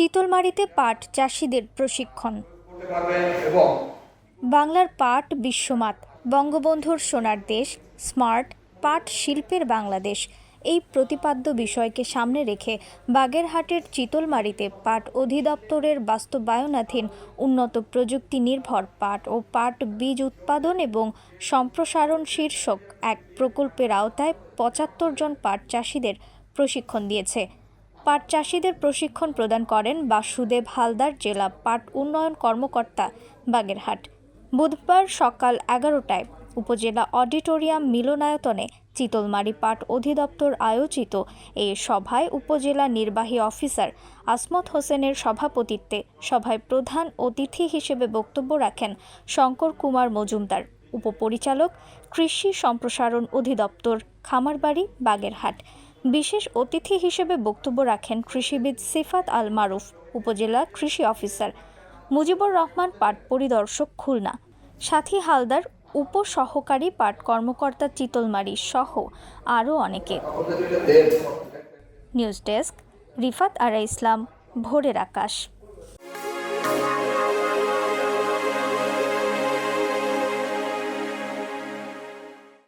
চিতলমারিতে পাট চাষিদের প্রশিক্ষণ। বাংলার পাট বিশ্বমাত বঙ্গবন্ধুর সোনার দেশ স্মার্ট পাট শিল্পের বাংলাদেশ। এই প্রতিপাদ্য বিষয়কে সামনে রেখে বাগেরহাটের চিতলমারিতে পাট অধিদপ্তরের বাস্তবায়নাধীন উন্নত প্রযুক্তি নির্ভর পাট ও পাট বীজ উৎপাদন এবং সম্প্রসারণ শীর্ষক এক প্রকল্পের আওতায় পঁচাত্তর জন পাট চাষিদের প্রশিক্ষণ দিয়েছে। পাট চাষিদের প্রশিক্ষণ প্রদান করেন বাসুদেব হালদার জেলা পাট উন্নয়ন কর্মকর্তা বাগেরহাট। বুধবার সকাল এগারোটায় উপজেলা অডিটোরিয়াম মিলনায়তনে চিতলমারি পাট অধিদপ্তর আয়োজিত এ সভায় উপজেলা নির্বাহী অফিসার আসমত হোসেনের সভাপতিত্বে সভায় প্রধান অতিথি হিসেবে বক্তব্য রাখেন শঙ্কর কুমার মজুমদার, উপপরিচালক কৃষি সম্প্রসারণ অধিদপ্তর, খামারবাড়ি, বাগেরহাট। বিশেষ অতিথি হিসেবে বক্তব্য রাখেন কৃষিবিদ সিফাত আল মারুফ উপজেলা কৃষি অফিসার মুজিবুর রহমান, পাট পরিদর্শক খুলনা। সাথী হালদার, উপসহকারী পাট কর্মকর্তা চিতলমারি সহ আরও অনেকে। News desk, Rifat Ara Islam, Bhorer Akash.